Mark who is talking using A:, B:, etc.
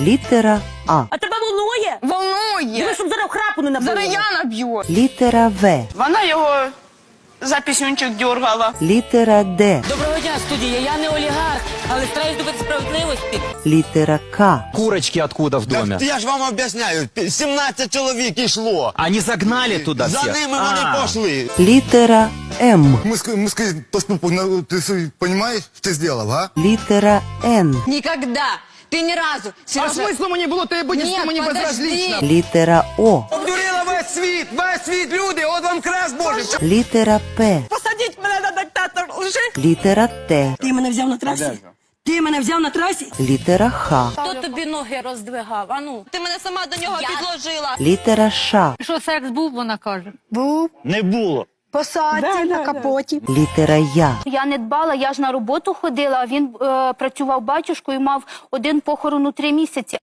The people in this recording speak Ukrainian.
A: Літера А.
B: А тебе волнує?
C: Волнує.
B: Ви щоб зараз храпу не набили.
C: Зараз я наб'ю.
A: Літера В.
D: Вона його за піснючок дергала.
A: Літера Д.
E: Доброго дня, студія. Я не олігарх, але стараюсь добити справедливості.
A: Літера К.
F: Курочки откуда в доме?
G: Так я ж вам об'ясняю, 17 чоловік ішло.
F: Они загнали туда
G: За
F: всех?
G: ними
F: А.
G: вони пішли.
A: Літера М.
H: Мы, ск- мы сказали, поступок, на- ты с- понимаешь, что ты сделал, а?
A: Літера Н.
C: Нікогда. ти ні разу. Сережа,
G: мені було тебе будь
C: Ні, мені подожди. безразлично.
A: Літера О.
G: Обдурила весь світ, весь світ, люди, от вам крест Божий.
A: Літера П.
B: Посадіть мене на диктатор лжи.
A: Літера Т.
B: Ти мене взяв на трасі? Ти мене взяв на трасі?
A: Літера Х.
E: Хто тобі ноги роздвигав? Ану.
C: ти мене сама до нього підложила.
A: Літера Ш.
I: Що секс був, вона каже.
G: Не було.
B: Посадці на капоті.
A: Літера Я.
J: Я не дбала, я ж на роботу ходила, а він е, працював батюшкою, мав один похорон у три місяці.